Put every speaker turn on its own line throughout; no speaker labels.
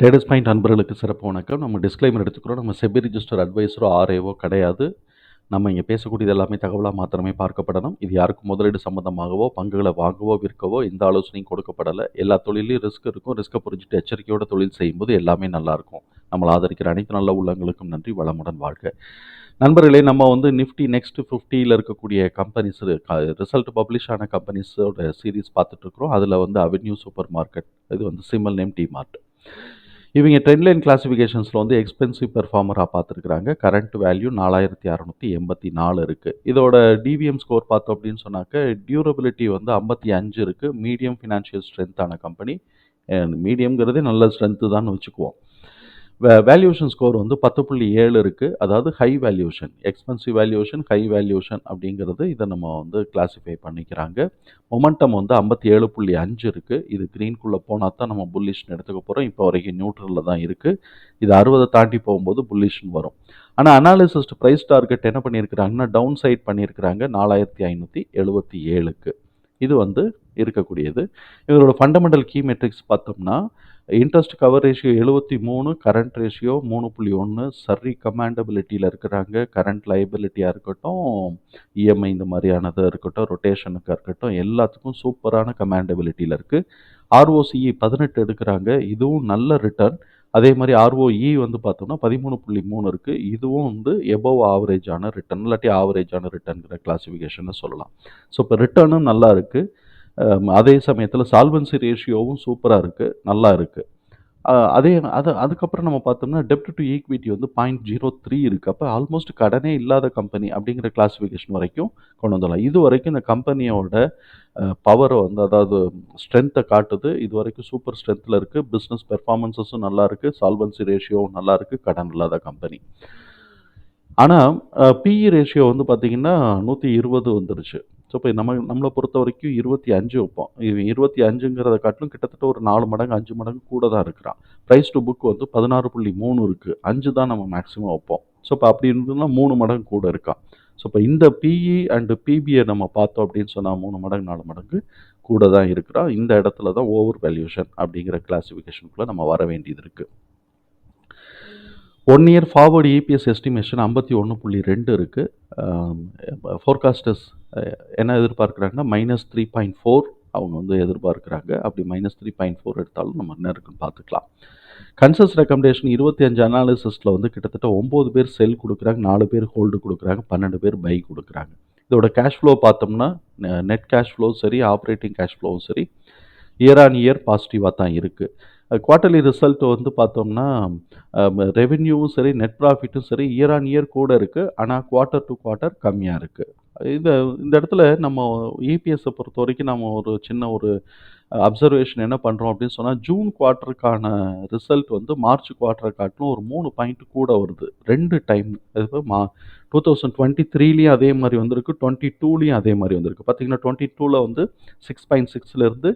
Traders point அன்பர்களுக்கு சிறப்பு வணக்கம். நம்ம டிஸ்க்ளைமர் எடுத்துக்கிறோம். நம்ம செபி ரிஜிஸ்டர் அட்வைஸரோ ஆர்ஏவோ கிடையாது. நம்ம இங்கே பேசக்கூடியது எல்லாமே தகவலாக மாத்திரமே பார்க்கப்படணும். இது யாருக்கும் முதலீடு சம்மந்தமாகவோ பங்குகளை வாங்கவோ விற்கவோ எந்த ஆலோசனையும் கொடுக்கப்படலை. எல்லா தொழிலையும் ரிஸ்க் இருக்கும். ரிஸ்க்கை புரிஞ்சுட்டு எச்சரிக்கையோட தொழில் செய்யும்போது எல்லாமே நல்லாயிருக்கும் நம்மளை ஆதரிக்கிற அனைத்து நல்ல உள்ளங்களுக்கும் நன்றி. வளமுடன் வாழ்க. நண்பர்களே நம்ம வந்து நிஃப்டி நெக்ஸ்ட் ஃபிஃப்டியில் இருக்கக்கூடிய கம்பெனிஸ் ரிசல்ட் பப்ளிஷ் ஆன கம்பெனிஸோட சீரீஸ் பார்த்துட்ருக்குறோம் அதில் வந்து அவென்யூ சூப்பர் மார்க்கெட் இது வந்து சிமல் நேம் டி மார்ட் இவங்க ட்ரெண்ட் லைன் கிளாஸிஃபிகேஷன்ஸில் வந்து எக்ஸ்பென்சிவ் பெர்ஃபார்மராக பார்த்துருக்குறாங்க. கரண்ட் வேல்யூ நாலாயிரத்தி அறநூற்றி எண்பத்தி நாலு இருக்குது இதோட டிவிஎம் ஸ்கோர் பார்த்தோம் அப்படின்னு சொன்னாக்க டியூரபிலிட்டி வந்து ஐம்பத்தி அஞ்சு இருக்குது மீடியம் ஃபினான்ஷியல் ஸ்ட்ரென்த்தான கம்பெனி மீடியம்ங்கிறதே நல்ல ஸ்ட்ரென்த்து தான் வச்சுக்குவோம். வேல்யூஷன் ஸ்கோர் வந்து பத்து புள்ளி ஏழு இருக்குது அதாவது high valuation expensive valuation high valuation அப்படிங்கிறது இதை நம்ம வந்து கிளாஸிஃபை பண்ணிக்கிறாங்க. மொமெண்டம் வந்து ஐம்பத்தி ஏழு புள்ளி அஞ்சு இருக்குது இது க்ரீன்குள்ளே போனால் தான் நம்ம புல்லிஷ்னு எடுத்துக்க போகிறோம் இப்போ வரைக்கும் நியூட்ரலில் தான் இருக்குது இது அறுபதை தாண்டி போகும்போது புல்லிஷ்னு வரும். ஆனால் அனாலிசிஸ்ட் ப்ரைஸ் டார்கெட் என்ன பண்ணியிருக்கிறாங்கன்னா டவுன் சைட் பண்ணியிருக்கிறாங்க நாலாயிரத்தி ஐநூற்றி எழுபத்தி ஏழுக்கு. இது வந்து இருக்கக்கூடியது. இவரோட ஃபண்டமெண்டல் கீ மெட்ரிக்ஸ் பார்த்தோம்னா இன்ட்ரெஸ்ட் கவர் ரேஷியோ எழுபத்தி மூணு கரண்ட் ரேஷியோ மூணு புள்ளி ஒன்று சரி கமாண்டபிலிட்டியில் இருக்கிறாங்க. கரண்ட் லைபிலிட்டியாக இருக்கட்டும் இஎம்ஐ இந்த மாதிரியானதாக இருக்கட்டும் ரொட்டேஷனுக்காக இருக்கட்டும் எல்லாத்துக்கும் சூப்பரான கமாண்டபிலிட்டியில் இருக்குது ஆர்ஓசிஇ பதினெட்டு எடுக்கிறாங்க. இதுவும் நல்ல ரிட்டர்ன் அதே மாதிரி ஆர்ஓஇ வந்து பார்த்தோம்னா பதிமூணு புள்ளி மூணு இருக்குது இதுவும் வந்து எபோவ் ஆவரேஜான ரிட்டர்ன் இல்லாட்டி ஆவரேஜான ரிட்டர்ங்கிற கிளாஸிஃபிகேஷனை சொல்லலாம். ஸோ இப்போ ரிட்டர்னும் நல்லா இருக்குது அதே சமயத்தில் சால்வன்சி ரேஷியோவும் சூப்பராக இருக்குது நல்லா இருக்குது அதே அது அதுக்கப்புறம் நம்ம பார்த்தோம்னா டெப்ட் டு ஈக்விட்டி வந்து பாயிண்ட் ஜீரோ த்ரீ இருக்குது அப்போ ஆல்மோஸ்ட் கடனே இல்லாத கம்பெனி அப்படிங்கிற கிளாஸிஃபிகேஷன் வரைக்கும் கொண்டு வந்துடலாம். இது வரைக்கும் இந்த கம்பெனியோட பவரை வந்து அதாவது ஸ்ட்ரென்த்தை காட்டுது. இது வரைக்கும் சூப்பர் ஸ்ட்ரென்த்தில் இருக்குது பிஸ்னஸ் பெர்ஃபார்மன்ஸஸும் நல்லா இருக்குது சால்வன்சி ரேஷியோவும் நல்லா இருக்குது கடன் இல்லாத கம்பெனி ஆனால் பிஇ ரேஷியோ வந்து பார்த்திங்கன்னா நூற்றி இருபது வந்துருச்சு. ஸோ இப்போ நம்ம நம்மளை பொறுத்த வரைக்கும் இருபத்தி அஞ்சு வைப்போம். இருபத்தி அஞ்சுங்கிறத காட்டிலும் கிட்டத்தட்ட ஒரு நாலு மடங்கு அஞ்சு மடங்கு கூட தான் இருக்கிறான். ப்ரைஸ் டு புக் வந்து பதினாறு புள்ளி மூணு இருக்குது அஞ்சு தான் நம்ம மேக்ஸிமம் வைப்போம். ஸோ இப்போ அப்படி இருந்ததுன்னா மூணு மடங்கு கூட இருக்கான். ஸோ இப்போ இந்த பிஇ அண்டு பிபிஐ நம்ம பார்த்தோம் அப்படின்னு சொன்னால் மூணு மடங்கு நாலு மடங்கு கூட தான் இருக்கிறான். இந்த இடத்துல தான் ஓவர் வேல்யூஷன் அப்படிங்கிற கிளாஸிஃபிகேஷனுக்குள்ளே நம்ம வர வேண்டியது இருக்குது one year forward EPS estimation ஐம்பத்தி ஒன்று புள்ளி ரெண்டு இருக்குது ஃபோர்காஸ்டர்ஸ் என்ன எதிர்பார்க்குறாங்கன்னா மைனஸ் த்ரீ பாயிண்ட் ஃபோர் அவங்க வந்து எதிர்பார்க்குறாங்க. அப்படி மைனஸ் த்ரீ பாயிண்ட் ஃபோர் எடுத்தாலும் நம்ம என்ன இருக்குன்னு பார்த்துக்கலாம். கன்சஸ் ரெக்கமெண்டேஷன் இருபத்தி அஞ்சு அனாலிசிஸில் வந்து கிட்டத்தட்ட ஒம்பது பேர் செல் கொடுக்குறாங்க நாலு பேர் ஹோல்டு கொடுக்குறாங்க பன்னெண்டு பேர் பை கொடுக்குறாங்க. இதோட கேஷ் ஃப்ளோ பார்த்தோம்னா நெட் கேஷ் ஃப்ளோவும் சரி ஆப்ரேட்டிங் கேஷ் ஃப்ளோவும் சரி இயர் ஆன் இயர் பாசிட்டிவாக தான் இருக்குது குவார்ட்டர்லி ரிசல்ட் வந்து பார்த்தோம்னா ரெவென்யூவும் சரி நெட் ப்ராஃபிட்டும் சரி இயர் ஆன் இயர் கூட இருக்குது ஆனால் குவார்ட்டர் டு குவார்ட்டர் கம்மியாக இருக்குது இந்த இந்த இடத்துல நம்ம இபிஎஸ்ஸை பொறுத்த வரைக்கும் நம்ம ஒரு சின்ன ஒரு அப்சர்வேஷன் என்ன பண்ணுறோம் அப்படின்னு சொன்னால் ஜூன் குவார்ட்டருக்கான ரிசல்ட் வந்து மார்ச் குவார்ட்டரை காட்டிலும் ஒரு மூணு பாயிண்ட் கூட வருது. ரெண்டு டைம் அது மா டூ தௌசண்ட் டுவெண்ட்டி த்ரீலேயும் அதே மாதிரி வந்திருக்கு. டுவெண்ட்டி டூலேயும் அதே மாதிரி வந்திருக்கு. பார்த்தீங்கன்னா டுவெண்ட்டி டூவில் வந்து சிக்ஸ் பாயிண்ட் சிக்ஸ்லேருந்து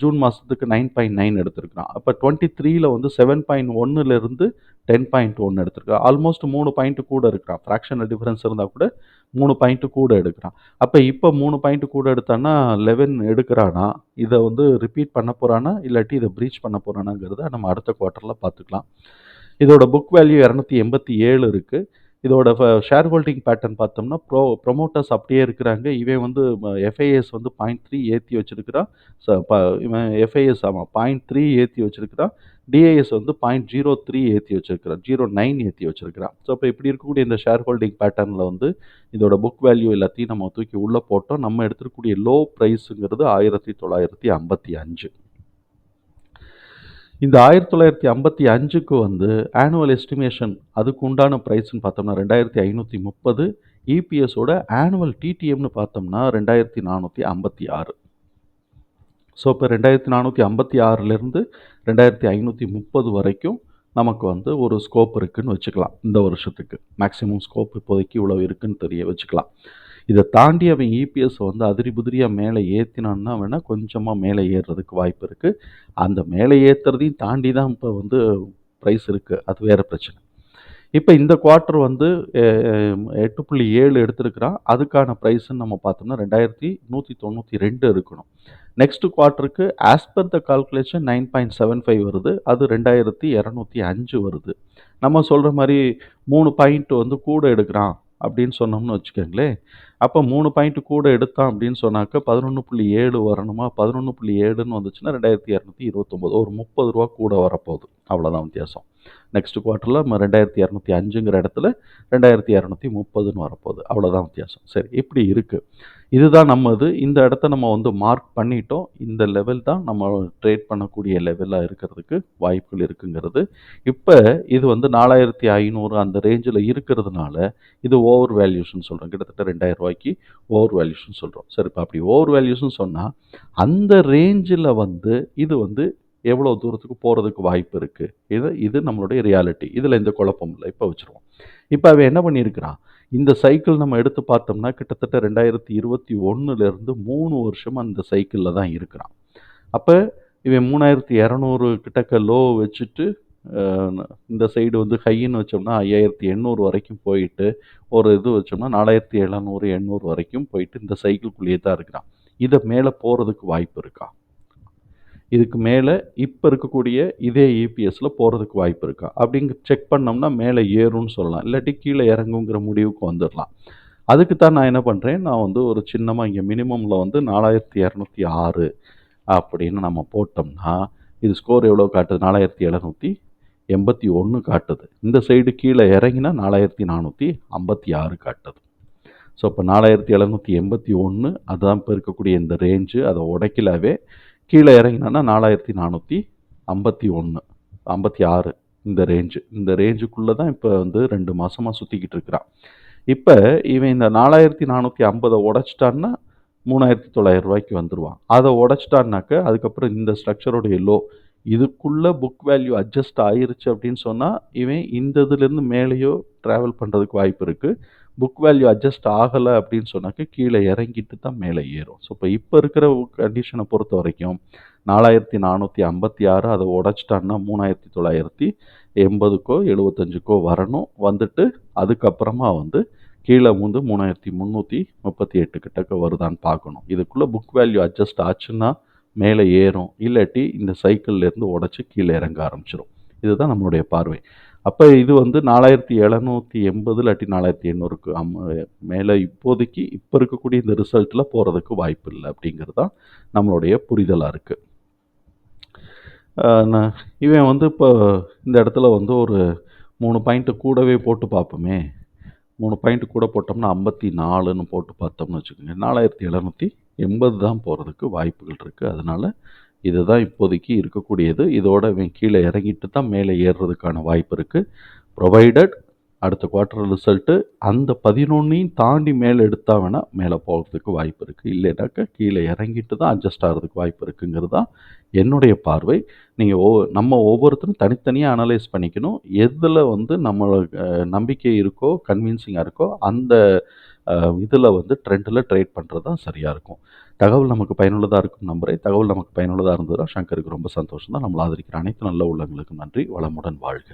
ஜூன் மாதத்துக்கு நைன் பாயிண்ட் நைன் எடுத்திருக்கிறான். அப்போ டுவெண்ட்டி த்ரீயில் வந்து செவன் பாயிண்ட் ஒன்னுலேருந்து டென் பாயிண்ட் ஒன்று எடுத்திருக்கான் ஆல்மோஸ்ட் மூணு பாயிண்ட் கூட இருக்கிறான் ஃப்ராக்ஷனல் டிஃப்ரென்ஸ் இருந்தால் கூட மூணு பாயிண்ட்டு கூட எடுக்கிறான். அப்போ இப்போ மூணு பாயிண்ட்டு கூட எடுத்தான்னா லெவன் எடுக்கிறானா? இதை வந்து ரிப்பீட் பண்ண போகிறானா இல்லாட்டி இதை ப்ரீச் பண்ண போகிறானாங்கிறத நம்ம அடுத்த குவார்ட்டரில் பார்த்துக்கலாம். இதோட புக் வேல்யூ இரநூத்தி எண்பத்தி ஏழு இருக்குது இதோட ஷேர் ஹோல்டிங் பேட்டர்ன் பார்த்தோம்னா ப்ரோ ப்ரொமோட்டர்ஸ் அப்படியே இருக்கிறாங்க. இவன் வந்து எஃப்ஐஎஸ் வந்து பாயிண்ட் த்ரீ ஏற்றி வச்சிருக்கிறான். இவன் எஃப்ஐஎஸ் ஆமாம் பாயிண்ட் த்ரீ ஏற்றி வச்சிருக்கிறான். டிஐஎஸ் வந்து பாயிண்ட் ஜீரோ த்ரீ ஏற்றி வச்சிருக்கிறான். ஜீரோ நைன் ஏற்றி வச்சிருக்கிறான். ஸோ இப்போ இப்படி இருக்கக்கூடிய இந்த ஷேர் ஹோல்டிங் பேட்டர்னில் வந்து இதோட புக் வேல்யூ எல்லாத்தையும் நம்ம தூக்கி உள்ளே போட்டோம். நம்ம எடுத்துருக்கக்கூடிய லோ ப்ரைஸுங்கிறது ஆயிரத்தி தொள்ளாயிரத்தி ஐம்பத்தி அஞ்சு. இந்த ஆயிரத்தி தொள்ளாயிரத்தி ஐம்பத்தி அஞ்சுக்கு வந்து ஆனுவல் எஸ்டிமேஷன் அதுக்கு உண்டான ப்ரைஸ்ன்னு பார்த்தோம்னா ரெண்டாயிரத்தி ஐநூற்றி முப்பது இபிஎஸோட ஆனுவல் டிடிஎம்னு பார்த்தோம்னா ரெண்டாயிரத்தி நானூற்றி ஐம்பத்தி ஆறு. ஸோ இப்போ ரெண்டாயிரத்தி நானூற்றி ஐம்பத்தி ஆறுலேருந்து ரெண்டாயிரத்தி ஐநூற்றி முப்பது வரைக்கும் நமக்கு வந்து ஒரு ஸ்கோப் இருக்குதுன்னு வச்சுக்கலாம். இந்த வருஷத்துக்கு. மேக்ஸிமம் ஸ்கோப் இப்போதைக்கு இவ்வளோ இருக்குன்னு தெரிய வச்சுக்கலாம். இதை தாண்டி அவன் இபிஎஸ் வந்து அதிரி புதிரியாக மேலே ஏற்றினான்னா வேணால் கொஞ்சமாக மேலே ஏறுறதுக்கு வாய்ப்பு இருக்குது அந்த மேலே ஏற்றுறதையும் தாண்டி தான் இப்போ வந்து ப்ரைஸ் இருக்குது அது வேறு பிரச்சனை. இப்போ இந்த குவார்ட்டர் வந்து எட்டு புள்ளி ஏழு எடுத்திருக்கிறான். அதுக்கான ப்ரைஸ்ன்னு நம்ம பார்த்தோம்னா ரெண்டாயிரத்தி நூற்றி தொண்ணூற்றி ரெண்டு இருக்கணும். Next குவார்ட்டருக்கு as per the calculation nine point seven five வருது. அது ரெண்டாயிரத்தி இரநூத்தி அஞ்சு வருது. நம்ம சொல்கிற மாதிரி மூணு பாயிண்ட் வந்து கூட எடுக்கிறான். அப்படின்னு சொன்னோம்னு வச்சுக்கோங்களேன். அப்போ மூணு பாயிண்ட் கூட எடுத்தான் அப்படின்னு சொன்னாக்க பதினொன்று புள்ளி ஏழு வரணுமா? பதினொன்று புள்ளி ஏழுன்னு வந்துச்சுன்னா ரெண்டாயிரத்தி இரநூத்தி இருபத்தொம்போது ஒரு முப்பது ரூபா கூட வரப்போகுது. அவ்வளோதான் வித்தியாசம். நெக்ஸ்ட் குவார்ட்டரில் நம்ம ரெண்டாயிரத்தி இரநூத்தி அஞ்சுங்கிற இடத்துல ரெண்டாயிரத்தி இரநூத்தி முப்பதுன்னு வரப்போகுது. அவ்வளோதான் வித்தியாசம். சரி இப்படி இருக்குது இதுதான் நம்மது. இந்த இடத்த நம்ம வந்து மார்க் பண்ணிட்டோம். இந்த லெவல் தான் நம்ம ட்ரேட் பண்ணக்கூடிய லெவலாக இருக்கிறதுக்கு வாய்ப்புகள் இருக்குங்கிறது. இப்போ இது வந்து நாலாயிரத்தி ஐநூறு அந்த ரேஞ்சில் இருக்கிறதுனால இது ஓவர் வேல்யூஷன் சொல்கிறோம் கிட்டத்தட்ட ரெண்டாயிரம் ரூபாய்க்கு ஓவர் வேல்யூஷன் சொல்கிறோம் சரி இப்போ அப்படி ஓவர் வேல்யூஷன் சொன்னால் அந்த ரேஞ்சில் வந்து இது வந்து எவ்வளோ தூரத்துக்கு போகிறதுக்கு வாய்ப்பு இருக்குது இது இது நம்மளுடைய ரியாலிட்டி இதில் எந்த குழப்பம் இல்லை. இப்போ வச்சுருவோம். இப்போ அவன் என்ன பண்ணியிருக்கிறான்? இந்த சைக்கிள் நம்ம எடுத்து பார்த்தோம்னா கிட்டத்தட்ட ரெண்டாயிரத்தி இருபத்தி ஒன்றுலேருந்து மூணு வருஷம் அந்த சைக்கிளில் தான் இருக்கிறான். அப்போ இவன் மூணாயிரத்தி இரநூறு கிட்டக்க லோ வச்சுட்டு இந்த சைடு வந்து ஹைன்னு வச்சோம்னா ஐயாயிரத்தி எண்ணூறு வரைக்கும் போயிட்டு ஒரு இது வச்சோம்னா நாலாயிரத்தி எழுநூறு எண்ணூறு வரைக்கும் போயிட்டு இந்த சைக்கிள்குள்ளேயே தான் இருக்கிறான். இதை மேலே போகிறதுக்கு வாய்ப்பு இருக்கா? இதுக்கு மேலே இப்போ இருக்கக்கூடிய இதே இபிஎஸ்சில் போகிறதுக்கு வாய்ப்பு இருக்கா? அப்படிங்க செக் பண்ணோம்னா மேலே ஏறும்னு சொல்லலாம். இல்லாட்டி கீழே இறங்குங்கிற முடிவுக்கு வந்துடலாம் அதுக்கு தான் நான் என்ன பண்ணுறேன் நான் வந்து ஒரு சின்னமாக இங்கே மினிமமில் வந்து நாலாயிரத்தி இரநூத்தி ஆறு அப்படின்னு நம்ம போட்டோம்னா இது ஸ்கோர் எவ்வளோ காட்டுது? நாலாயிரத்தி எழுநூற்றி எண்பத்தி ஒன்று காட்டுது. இந்த சைடு கீழே இறங்கினா நாலாயிரத்தி நானூற்றி ஐம்பத்தி ஆறு காட்டுது. ஸோ இப்போ நாலாயிரத்தி எழுநூற்றி எண்பத்தி ஒன்று அதுதான் இப்போ இருக்கக்கூடிய இந்த ரேஞ்சு அதை உடைக்கலாவே கீழே இறங்கினா நாலாயிரத்தி நானூற்றி ஐம்பத்தி ஒன்று ஐம்பத்தி ஆறு இந்த ரேஞ்சு இந்த ரேஞ்சுக்குள்ளே தான் இப்போ வந்து ரெண்டு மாதமாக சுற்றிக்கிட்டு இருக்கிறான். இப்போ இவன் இந்த நாலாயிரத்தி நானூற்றி ஐம்பதை உடச்சிட்டான்னா மூணாயிரத்தி தொள்ளாயிரம் ரூபாய்க்கு வந்துடுவான் அதை உடச்சிட்டான்னாக்க அதுக்கப்புறம் இந்த ஸ்ட்ரக்சரோடைய லோ இதுக்குள்ளே புக் வேல்யூ அட்ஜஸ்ட் ஆயிருச்சு அப்படின்னு சொன்னால் இவன் இந்த இதுலேருந்து மேலேயோ ட்ராவல் பண்ணுறதுக்கு வாய்ப்பு இருக்குது புக் வேல்யூ அட்ஜஸ்ட் ஆகலை அப்படின்னு சொன்னாக்க கீழே இறங்கிட்டு தான் மேலே ஏறும். ஸோ இப்போ இப்போ இருக்கிற கண்டிஷனை பொறுத்த வரைக்கும் நாலாயிரத்தி நானூற்றி ஐம்பத்தி ஆறு அதை உடச்சிட்டான்னா மூணாயிரத்தி தொள்ளாயிரத்தி எண்பதுக்கோ எழுபத்தஞ்சுக்கோ வரணும். வந்துட்டு அதுக்கப்புறமா வந்து கீழே வந்து மூணாயிரத்தி முந்நூற்றி முப்பத்தி எட்டு கிட்டக்க வருதான்னு பார்க்கணும். இதுக்குள்ளே புக் வேல்யூ அட்ஜஸ்ட் ஆச்சுன்னா மேலே ஏறும். இல்லாட்டி இந்த சைக்கிள்லேருந்து உடச்சி கீழே இறங்க ஆரம்பிச்சிடும் இதுதான் நம்மளுடைய பார்வை. அப்போ இது வந்து நாலாயிரத்தி எழுநூற்றி எண்பது இல்லாட்டி நாலாயிரத்தி எண்ணூறுக்கு அம் மேலே இப்போதைக்கு இப்போ இருக்கக்கூடிய இந்த ரிசல்ட்டில் போகிறதுக்கு வாய்ப்பு இல்லை அப்படிங்கிறது தான் நம்மளுடைய புரிதலாக இருக்குது இவன் வந்து இப்போ இந்த இடத்துல வந்து ஒரு மூணு பாயிண்ட்டு கூடவே போட்டு பார்ப்போமே மூணு பாயிண்ட் கூட போட்டோம்னா ஐம்பத்தி நாலுன்னு போட்டு பார்த்தோம்னு வச்சுக்கோங்க. நாலாயிரத்தி எழுநூற்றி எண்பது தான் போகிறதுக்கு வாய்ப்புகள் இருக்குது அதனால் இதுதான் இப்போதைக்கு இருக்கக்கூடியது. இதோட இவன் கீழே இறங்கிட்டு தான் மேலே ஏறுறதுக்கான வாய்ப்பு இருக்குது ப்ரொவைடட் அடுத்த குவார்ட்டர் ரிசல்ட்டு அந்த பதினொன்னையும் தாண்டி மேலே எடுத்தால் வேணால் மேலே போகிறதுக்கு வாய்ப்பு இருக்குது இல்லைனாக்கா கீழே இறங்கிட்டு தான் அட்ஜஸ்ட் ஆகிறதுக்கு வாய்ப்பு இருக்குங்கிறது தான் என்னுடைய பார்வை. நீங்கள் ஓ நம்ம ஒவ்வொருத்தரும் தனித்தனியாக அனலைஸ் பண்ணிக்கணும். எதில் வந்து நம்மளுக்கு நம்பிக்கை இருக்கோ கன்வின்சிங்காக இருக்கோ அந்த இதில் வந்து ட்ரெண்டில் ட்ரேட் பண்ணுறது தான் சரியாக இருக்கும். தகவல் நமக்கு பயனுள்ளதாக இருக்கும் நம்பரை தகவல் நமக்கு பயனுள்ளதாக இருந்ததுன்னா சங்கருக்கு ரொம்ப சந்தோஷம் தான் நம்மளை ஆதரிக்கிற அனைத்து நல்ல உள்ளங்களுக்கும் நன்றி. வளமுடன் வாழ்க.